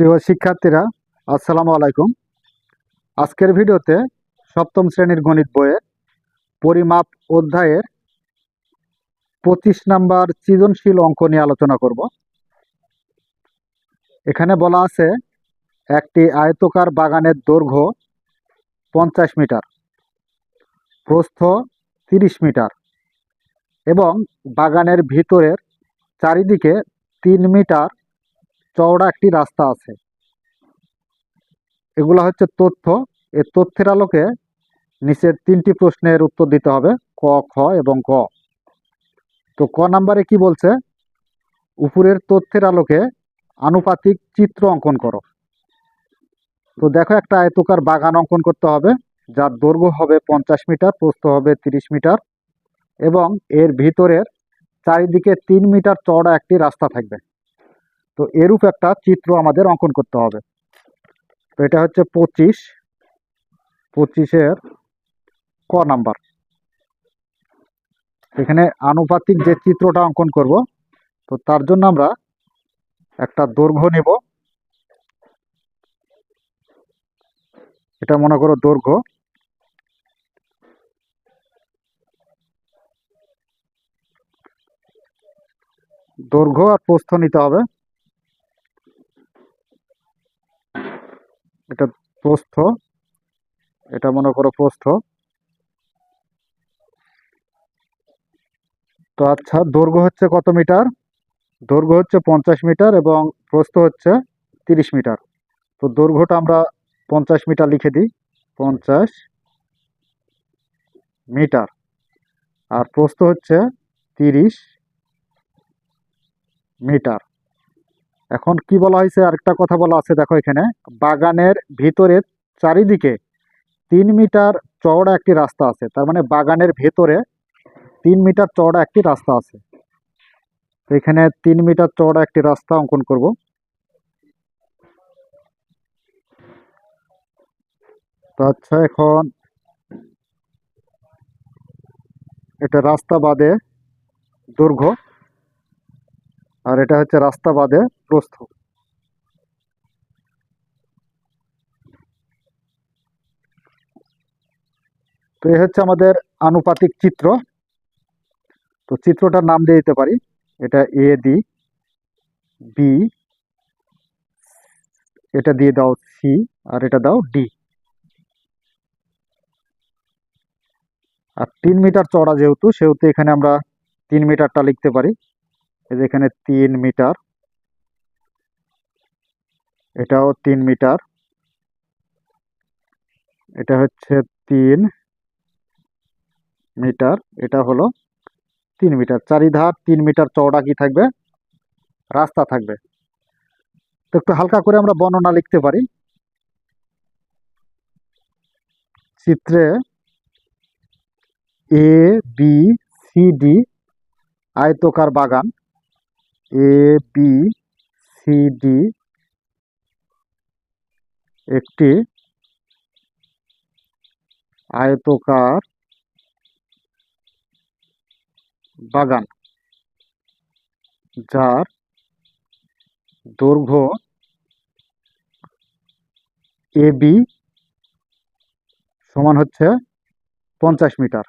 প্রিয় শিক্ষার্থীরা, আসসালামু আলাইকুম। আজকের ভিডিওতে সপ্তম শ্রেণির গণিত বইয়ের পরিমাপ অধ্যায়ের পঁচিশ নাম্বার সৃজনশীল অঙ্ক নিয়ে আলোচনা করব। এখানে বলা আছে, একটি আয়তকার বাগানের দৈর্ঘ্য পঞ্চাশ মিটার, প্রস্থ তিরিশ মিটার এবং বাগানের ভিতরের চারিদিকে তিন মিটার চওড়া একটি রাস্তা আছে। এগুলো হচ্ছে তথ্য। এ তথ্যের আলোকে নিচের তিনটি প্রশ্নের উত্তর দিতে হবে, ক, খ এবং ক তো ক নাম্বারে কি বলছে? উপরের তথ্যের আলোকে আনুপাতিক চিত্র অঙ্কন করো। তো দেখো একটা আয়তকার বাগান অঙ্কন করতে হবে, যার দৈর্ঘ্য হবে পঞ্চাশ মিটার, প্রস্থ হবে তিরিশ মিটার এবং এর ভিতরের চারিদিকে তিন মিটার চওড়া একটি রাস্তা থাকবে। তো এরূপ একটা চিত্র আমাদের অঙ্কন করতে হবে। তো এটা হচ্ছে পঁচিশ। পঁচিশের ক নাম্বার। এখানে আনুপাতিক যে চিত্রটা অঙ্কন করব, তো তার জন্য আমরা একটা দৈর্ঘ্য নেব। এটা মনে করো দৈর্ঘ্য। দৈর্ঘ্য আর প্রস্থ নিতে হবে। এটা প্রস্থ। এটা মনে করো প্রস্থ। তো আচ্ছা দৈর্ঘ্য হচ্ছে কত মিটার? দৈর্ঘ্য হচ্ছে পঞ্চাশ মিটার এবং প্রস্থ হচ্ছে তিরিশ মিটার। তো দৈর্ঘ্যটা আমরা পঞ্চাশ মিটার লিখে দিই। পঞ্চাশ মিটার। আর প্রস্থ হচ্ছে তিরিশ মিটার। এখন কি বলা হয়েছে? আরেকটা কথা বলা আছে, দেখো এখানে। বাগানের ভিতরে চারিদিকে তিন মিটার চওড়া একটি রাস্তা আছে। তার মানে বাগানের ভেতরে তিন মিটার চওড়া একটি রাস্তা আছে। এখানে তিন মিটার চওড়া একটি রাস্তা অঙ্কন করব। আচ্ছা এখন এটা রাস্তা বাদে দৈর্ঘ্য আর এটা হচ্ছে রাস্তা বাদে প্রস্থ। তো এই হচ্ছে আমাদের আনুপাতিক চিত্র। তো চিত্রটার নাম দিয়ে দিতে পারি। এটা এ দি বি এটা দিয়ে দাও সি আর এটা দাও ডি আর তিন মিটার চড়া যেহেতু, সেহেতু এখানে আমরা তিন মিটারটা লিখতে পারি। এখানে তিন মিটার। এটাও তিন মিটার। এটা হচ্ছে তিন মিটার। এটা হলো তিন মিটার। চারিধার তিন মিটার চওড়া কি থাকবে? রাস্তা থাকবে। তো একটু হালকা করে আমরা বর্ণনা লিখতে পারি। চিত্রে এ বি সি ডি আয়তকার বাগান। এ বি সি ডি একটি আয়তকার বাগান যার দৈর্ঘ্য এ বি সমান হচ্ছে পঞ্চাশ মিটার।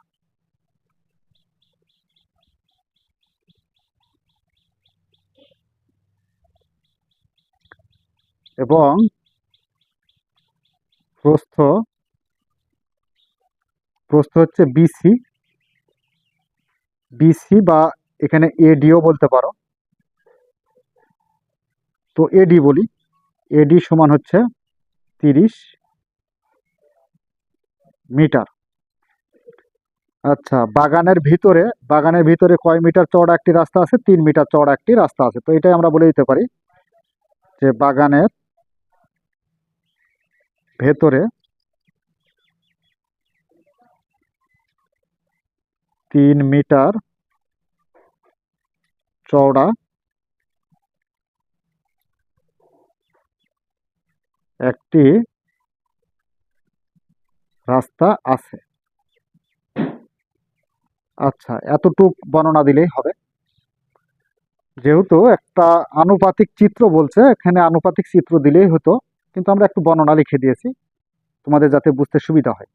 এবং প্রস্থ প্রস্থ হচ্ছে বিসি বিসি বা এখানে এডিও বলতে পারো। তো এডি বলি। এডি সমান হচ্ছে তিরিশ মিটার। আচ্ছা বাগানের ভিতরে বাগানের ভিতরে কয় মিটার চওড়া একটি রাস্তা আছে? তিন মিটার চওড়া একটি রাস্তা আছে। তো এটাই আমরা বলে দিতে পারি যে বাগানের ভেতরে তিন মিটার চওড়া একটি রাস্তা আছে। আচ্ছা এতটুক বর্ণনা দিলেই হবে। যেহেতু একটা আনুপাতিক চিত্র বলছে, এখানে আনুপাতিক চিত্র দিলেই হতো। কিন্তু আমরা একটু বর্ণনা লিখে দিয়েছি। তোমাদের যাতে বুঝতে সুবিধা হয়।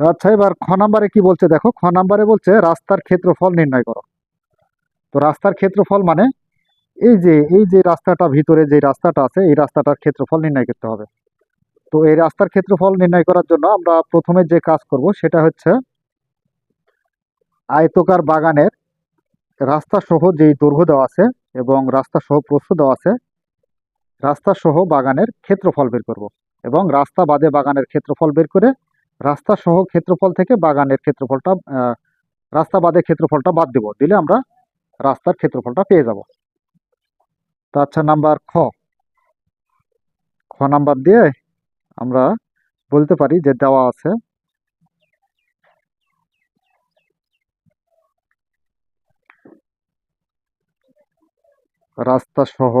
আচ্ছা এবার খ নাম্বারে কি বলছে দেখো। খ নাম্বারে বলছে, রাস্তার ক্ষেত্রফল নির্ণয় করো। তো রাস্তার ক্ষেত্রফল মানে এই যে এই যে রাস্তাটা ভিতরে যে রাস্তাটা আছে, এই রাস্তাটার ক্ষেত্রফল নির্ণয় করতে হবে। তো এই রাস্তার ক্ষেত্রফল নির্ণয় করার জন্য আমরা প্রথমে যে কাজ করব, সেটা হচ্ছে আয়তকার বাগানের রাস্তা সহ যেই দৈর্ঘ্য দেওয়া আছে এবং রাস্তা সহ প্রস্থ দেওয়া আছে রাস্তা সহ বাগানের ক্ষেত্রফল বের করব এবং রাস্তা বাদে বাগানের ক্ষেত্রফল বের করে রাস্তা সহ ক্ষেত্রফল থেকে বাগানের ক্ষেত্রফলটা রাস্তা বাদে ক্ষেত্রফলটা বাদ দেব। দিলে আমরা রাস্তার ক্ষেত্রফলটা পেয়ে যাব। তো আচ্ছা নাম্বার খ। খ নাম্বার দিয়ে আমরা বলতে পারি যে দেওয়া আছে রাস্তা সহ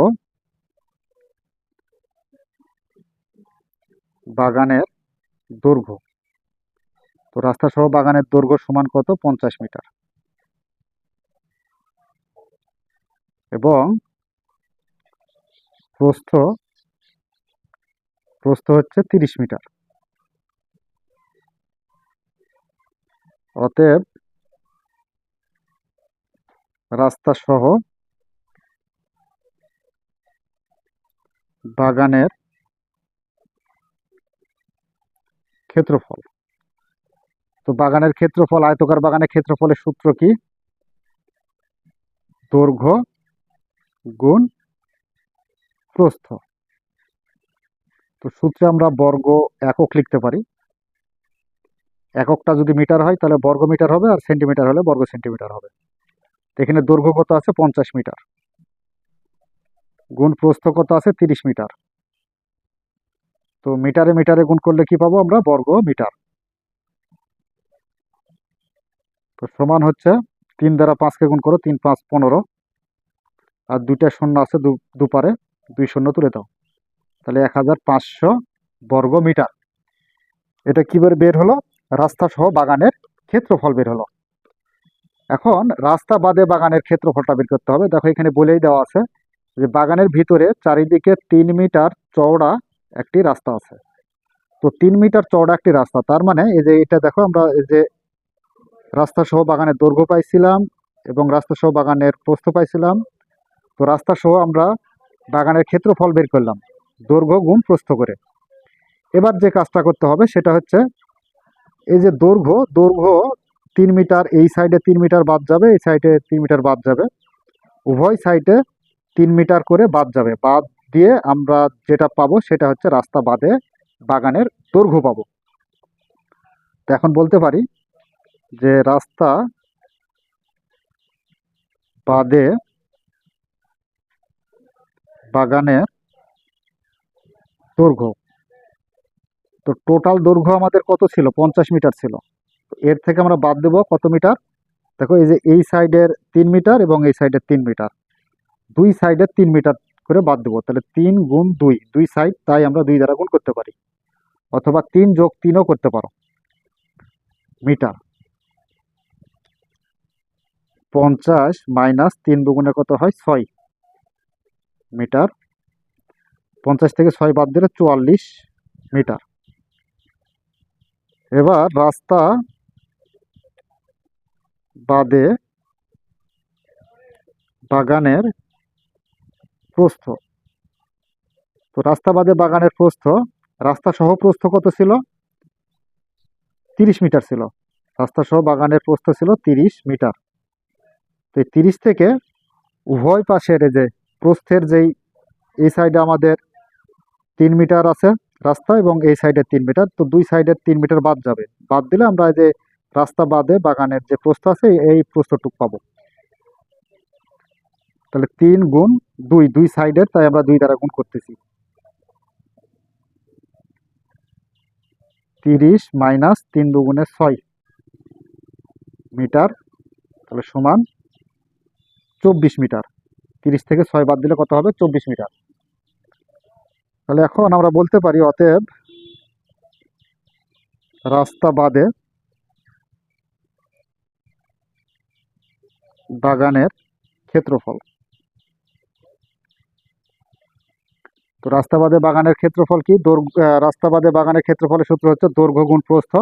বাগানের দৈর্ঘ্য। তো রাস্তা সহ বাগানের দৈর্ঘ্য সমান কত? পঞ্চাশ মিটার। এবং প্রস্থ প্রস্থ হচ্ছে তিরিশ মিটার। অতএব রাস্তা সহ বাগানের ক্ষেত্রফল। তো বাগানের ক্ষেত্রফল, আয়তকার বাগানের ক্ষেত্রফলের সূত্র কি? দৈর্ঘ্য গুণ প্রস্থ। তো সূত্রে আমরা বর্গ একক লিখতে পারি। এককটা যদি মিটার হয়, তাহলে বর্গ মিটার হবে আর সেন্টিমিটার হলে বর্গ সেন্টিমিটার হবে। এখানে দৈর্ঘ্য কত আছে? পঞ্চাশ মিটার। গুণ প্রস্থ কত আছে? তিরিশ মিটার। তো মিটারে মিটারে গুণ করলে কি পাবো আমরা? বর্গ মিটার। তো সমান হচ্ছে তিন দ্বারা পাঁচকে গুণ করো, তিন পাঁচ পনেরো। আর দুইটা শূন্য আছে দুপারে, দুই শূন্য তুলে দাও। তাহলে এক হাজার পাঁচশো বর্গ মিটার। এটা কি বের বের হলো? রাস্তা সহ বাগানের ক্ষেত্রফল বের হলো। এখন রাস্তা বাদে বাগানের ক্ষেত্রফলটা বের করতে হবে। দেখো এখানে বলেই দেওয়া আছে যে বাগানের ভিতরে চারিদিকে তিন মিটার চওড়া একটি রাস্তা আছে। তো তিন মিটার চওড়া একটি রাস্তা। তার মানে এই যে এটা দেখো, আমরা এই যে রাস্তা সহ বাগানের দৈর্ঘ্য পাইছিলাম এবং রাস্তা সহ বাগানের প্রস্থ পাইছিলাম। তো রাস্তা সহ আমরা বাগানের ক্ষেত্রফল বের করলাম, দৈর্ঘ্য গুণ প্রস্থ করে। এবার যে কাজটা করতে হবে, সেটা হচ্ছে এই যে দৈর্ঘ্য দৈর্ঘ্য তিন মিটার, এই সাইডে তিন মিটার বাদ যাবে, এই সাইডে তিন মিটার বাদ যাবে। উভয় সাইডে তিন মিটার করে বাদ যাবে। বাদ দিয়ে আমরা যেটা পাবো সেটা হচ্ছে রাস্তা বাদে বাগানের দৈর্ঘ্য পাবো। তো এখন বলতে পারি যে রাস্তা বাদে বাগানের দৈর্ঘ্য। তো টোটাল দৈর্ঘ্য আমাদের কত ছিল? পঞ্চাশ মিটার ছিল। এর থেকে আমরা বাদ দেবো কত মিটার? দেখো এই যে এই সাইডের তিন মিটার এবং এই সাইডের তিন মিটার। দুই সাইডের তিন মিটার করে বাদ দেবো। তাহলে তিন গুণ দুই দুই সাইড, তাই আমরা দুই দ্বারা গুণ করতে পারি। অথবা তিন যোগ তিনও করতে পারো। মিটার। পঞ্চাশ মাইনাস তিন দুগুণে কত হয়? ছয়। মিটার। পঞ্চাশ থেকে ছয় বাদ দিলে চুয়াল্লিশ মিটার। এবার রাস্তা বাদে বাগানের প্রস্থ। তো রাস্তা বাদে বাগানের প্রস্থ রাস্তা সহ প্রস্থ কত ছিল? তিরিশ মিটার ছিল। রাস্তা সহ বাগানের প্রস্থ ছিল তিরিশ মিটার। তো এই তিরিশ থেকে উভয় পাশের যে প্রস্থের যেই, এই সাইডে আমাদের তিন মিটার আছে রাস্তা এবং এই সাইডে তিন মিটার। তো দুই সাইডের তিন মিটার বাদ যাবে। বাদ দিলে আমরা এই যে রাস্তা বাদে বাগানের যে প্রস্থ আছে, এই প্রস্থটুক পাবো। তাহলে তিন গুণ দুই দুই সাইডের তাই আমরা দুই দ্বারা গুণ করতেছি। তিরিশ মাইনাস তিন দুগুণে ছয় মিটার, তাহলে সমান চব্বিশ মিটার। তিরিশ থেকে ছয় বাদ দিলে কত হবে? চব্বিশ মিটার। তাহলে এখন আমরা বলতে পারি, অতএব রাস্তা বাদে বাগানের ক্ষেত্রফল। তো রাস্তা বাদে বাগানের ক্ষেত্রফল কি? দৈর্ঘ্য আহ, রাস্তা বাদে বাগানের ক্ষেত্রফলের সূত্র হচ্ছে দৈর্ঘ্য গুণ প্রস্থ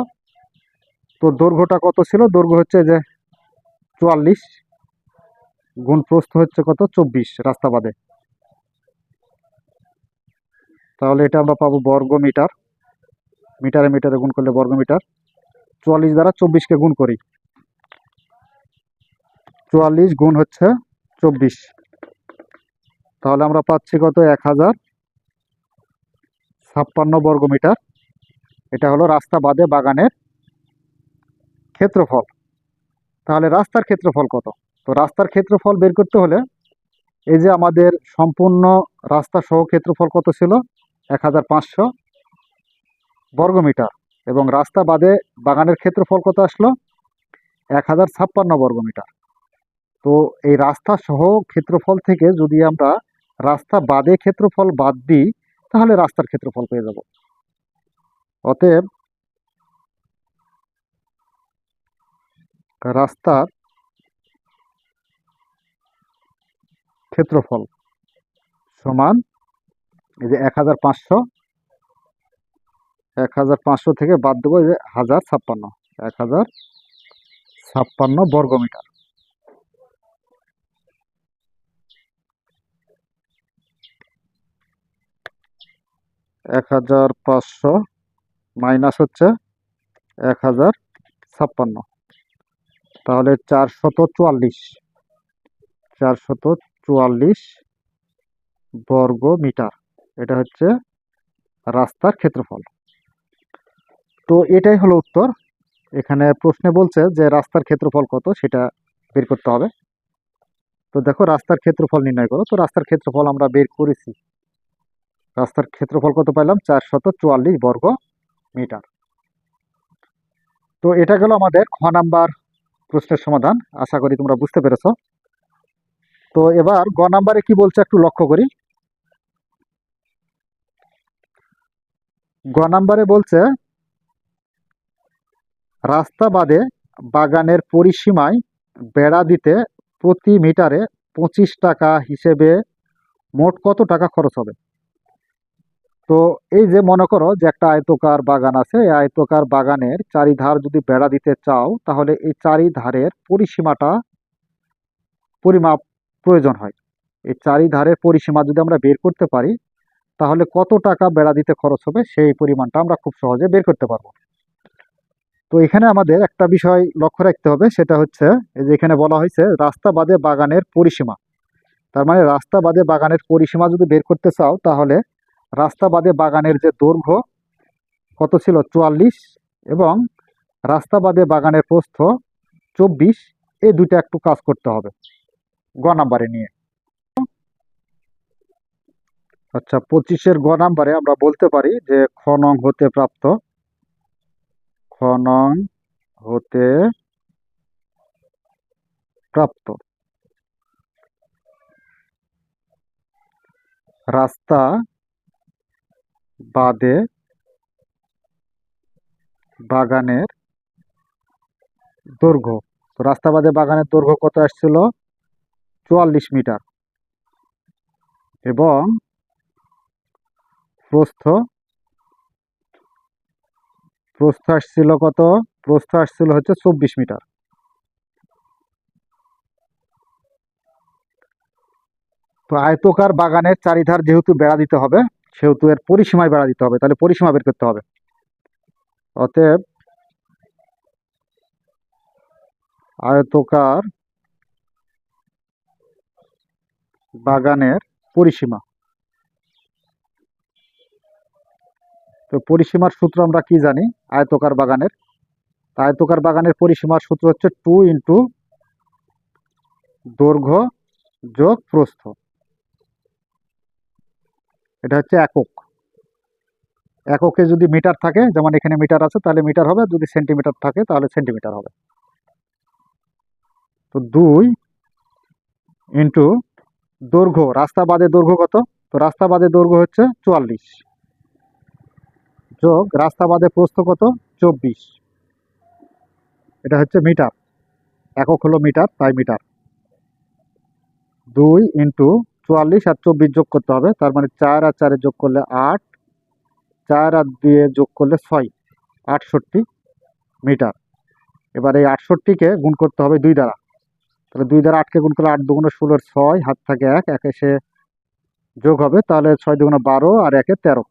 তো দৈর্ঘ্যটা কত ছিল? দৈর্ঘ্য হচ্ছে যে চুয়াল্লিশ গুণ প্রস্থ হচ্ছে কত? চব্বিশ রাস্তা বাদে তাহলে এটা আমরা পাবো বর্গ মিটার মিটারে মিটারে গুণ করলে বর্গ মিটার চুয়াল্লিশ দ্বারা চব্বিশকে গুণ করি। চুয়াল্লিশ গুণ হচ্ছে চব্বিশ। তাহলে আমরা পাচ্ছি কত? এক হাজার ছাপ্পান্ন বর্গ মিটার। এটা হলো রাস্তা বাদে বাগানের ক্ষেত্রফল। তাহলে রাস্তার ক্ষেত্রফল কত? তো রাস্তার ক্ষেত্রফল বের করতে হলে এই যে আমাদের সম্পূর্ণ রাস্তা সহ ক্ষেত্রফল কত ছিল? এক হাজার পাঁচশো বর্গমিটার এবং রাস্তা বাদে বাগানের ক্ষেত্রফল কত আসলো? এক হাজার ছাপ্পান্ন বর্গমিটার তো এই রাস্তা সহ ক্ষেত্রফল থেকে যদি আমরা রাস্তা বাদে ক্ষেত্রফল বাদ দিই তাহলে রাস্তার ক্ষেত্রফল পেয়ে যাব। অতএব রাস্তার ক্ষেত্রফল সমান এই যে এক হাজার পাঁচশো, এক হাজার পাঁচশো থেকে বাদ দেবো এই যে হাজার ছাপ্পান্ন, এক হাজার ছাপ্পান্ন বর্গমিটার। এক হাজার পাঁচশো, মাইনাস হচ্ছে এক হাজার ছাপ্পান্ন। তাহলে চারশত চুয়াল্লিশ চারশত চুয়াল্লিশ বর্গ মিটার। এটা হচ্ছে রাস্তার ক্ষেত্রফল। তো এটাই হলো উত্তর। এখানে প্রশ্নে বলছে যে রাস্তার ক্ষেত্রফল কত, সেটা বের করতে হবে। তো দেখো রাস্তার ক্ষেত্রফল নির্ণয় করো। তো রাস্তার ক্ষেত্রফল আমরা বের করেছি। রাস্তার ক্ষেত্রফল কত পাইলাম? চারশত চুয়াল্লিশ বর্গ মিটার। তো এটা গেল আমাদের খ নাম্বার প্রশ্নের সমাধান। আশা করি তোমরা বুঝতে পেরেছ। তো এবার গ নাম্বারে কি বলছে একটু লক্ষ্য করি। গ নাম্বারে বলছে, রাস্তা বাদে বাগানের পরিসীমায় বেড়া দিতে প্রতি মিটারে পঁচিশ টাকা হিসেবে মোট কত টাকা খরচ হবে? তো এই যে মনে করো যে একটা আয়তকার বাগান আছে, এই আয়তকার বাগানের চারিধার যদি বেড়া দিতে চাও, তাহলে এই চারিধারের পরিসীমাটা পরিমাপ প্রয়োজন হয়। এই চারিধারের পরিসীমা যদি আমরা বের করতে পারি, তাহলে কত টাকা বেড়া দিতে খরচ হবে সেই পরিমাণটা আমরা খুব সহজে বের করতে পারব। তো এখানে আমাদের একটা বিষয় লক্ষ্য রাখতে হবে, সেটা হচ্ছে এই যে এখানে বলা হয়েছে রাস্তা বাদে বাগানের পরিসীমা। তার মানে রাস্তা বাদে বাগানের পরিসীমা যদি বের করতে চাও, তাহলে রাস্তা বাদে বাগানের যে দৈর্ঘ্য, কত ছিল? চুয়াল্লিশ এবং রাস্তা বাদে বাগানের প্রস্থ চব্বিশ। এই দুইটা একটু কাজ করতে হবে। গ নাম্বারে নিয়ে। আচ্ছা পঁচিশের গ নাম্বারে আমরা বলতে পারি যে খনং হতে প্রাপ্ত। খনং হতে প্রাপ্ত। রাস্তা বাদে বাগানের দৈর্ঘ্য। রাস্তা বাদে বাগানের দৈর্ঘ্য কত আসছিল? চুয়াল্লিশ মিটার। এবং প্রস্থ প্রস্থ আসছিল কত? প্রস্থ আসছিল হচ্ছে চব্বিশ মিটার। তো আয়তকার বাগানের চারিধার যেহেতু বেড়া দিতে হবে সেহেতু এর পরিসীমায় বেড়া দিতে হবে, তাহলে পরিসীমা বের করতে হবে। অতএব আয়তকার বাগানের পরিসীমা। তো পরিসীমার সূত্র আমরা কি জানি? আয়তকার বাগানের। আয়তকার বাগানের পরিসীমার সূত্র হচ্ছে টু ইন্টু দৈর্ঘ্য যোগ প্রস্থ এটা হচ্ছে একক। এককে যদি মিটার থাকে, যেমন এখানে মিটার আছে, তাহলে মিটার হবে। যদি সেন্টিমিটার থাকে, তাহলে সেন্টিমিটার হবে। তো দুই ইন্টু দৈর্ঘ্য, রাস্তা বাদে দৈর্ঘ্য কত? তো রাস্তা বাদে দৈর্ঘ্য হচ্ছে চুয়াল্লিশ। যোগ, রাস্তা বাদে প্রস্থ কত? চব্বিশ। এটা হচ্ছে মিটার। একক হলো মিটার, তাই মিটার। দুই ইন্টু চুয়াল্লিশ আর চব্বিশ যোগ করতে হবে, তার মানে চার আর চারে যোগ করলে আট, চার আর দিয়ে যোগ করলে ছয়, আটষট্টি মিটার। এবার এই আটষট্টিকে গুণ করতে হবে দুই দ্বারা। তাহলে দুই দ্বারা আটকে গুণ করলে আট দুগুণে ষোলোর ছয়, হাত থাকে এক, একে সে যোগ হবে, তাহলে ছয় দুগুণে বারো আর একে তেরো,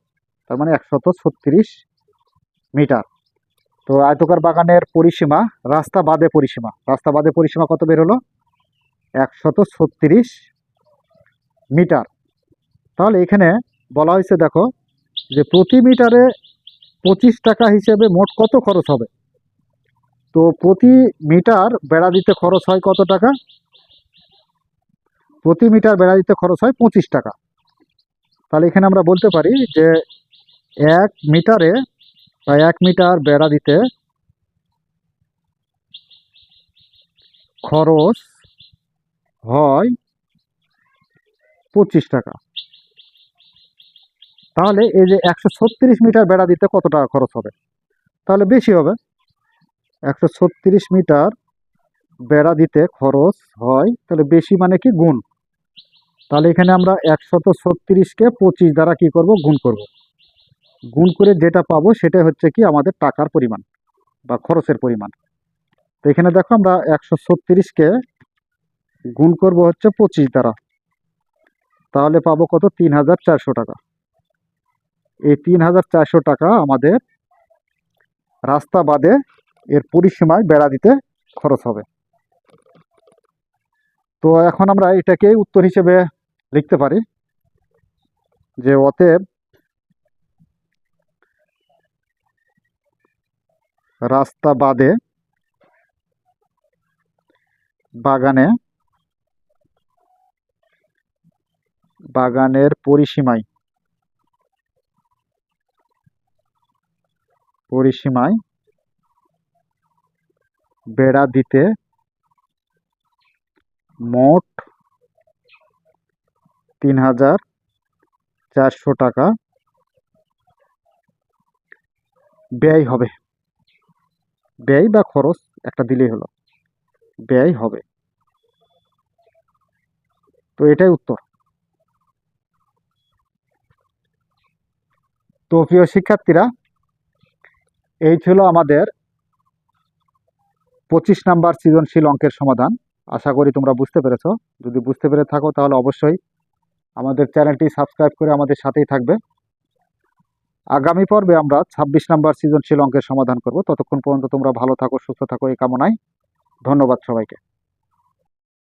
তার মানে একশত ছত্রিশ মিটার। তো আয়তকার বাগানের পরিসীমা, রাস্তা বাদে পরিসীমা। রাস্তা বাদে পরিসীমা কত বের হলো? একশত ছত্রিশ মিটার। তাহলে এখানে বলা হয়েছে, দেখো, যে প্রতি মিটারে পঁচিশ টাকা হিসেবে মোট কত খরচ হবে? তো প্রতি মিটার বেড়া দিতে খরচ হয় কত টাকা? প্রতি মিটার বেড়া দিতে খরচ হয় পঁচিশ টাকা। তাহলে এখানে আমরা বলতে পারি যে এক মিটারে বা এক মিটার বেড়া দিতে খরচ হয় পঁচিশ টাকা। তাহলে এই যে একশো ছত্রিশ মিটার বেড়া দিতে কত টাকা খরচ হবে? তাহলে বেশি হবে। একশো ছত্রিশ মিটার বেড়া দিতে খরচ হয়, তাহলে বেশি মানে কি গুণ? তাহলে এখানে আমরা একশত ছত্রিশকে পঁচিশ দ্বারা কি করব? গুণ করব। গুণ করে যেটা পাবো সেটা হচ্ছে কি আমাদের টাকার পরিমাণ বা খরচের পরিমাণ। তো এখানে দেখো আমরা একশো ছত্রিশকে গুণ করব হচ্ছে পঁচিশ দ্বারা। তাহলে পাবো কত? তিন হাজার চারশো টাকা। এই তিন হাজার চারশো টাকা আমাদের রাস্তা বাদে এর পরিসীমায় বেড়া দিতে খরচ হবে। তো এখন আমরা এটাকে উত্তর হিসেবে লিখতে পারি যে অতএব রাস্তা বাদে বাগানে বাগানের পরিসীমায়। পরিসীমায় বেড়া দিতে মোট তিন হাজার চারশো টাকা ব্যয় হবে। ব্যয় বা খরচ একটা দিলেই হলো। ব্যয় হবে। তো এটাই উত্তর। তো প্রিয় শিক্ষার্থীরা, এই ছিল আমাদের পঁচিশ নাম্বার সৃজনশীল অঙ্কের সমাধান। আশা করি তোমরা বুঝতে পেরেছ। যদি বুঝতে পেরে থাকো, তাহলে অবশ্যই আমাদের চ্যানেলটি সাবস্ক্রাইব করে আমাদের সাথেই থাকবে। আগামী পর্বে আমরা ছাব্বিশ নাম্বার সৃজনশীল অঙ্কের সমাধান করব। ততক্ষণ পর্যন্ত তোমরা ভালো থাকো, সুস্থ থাকো, এই কামনায় ধন্যবাদ সবাইকে।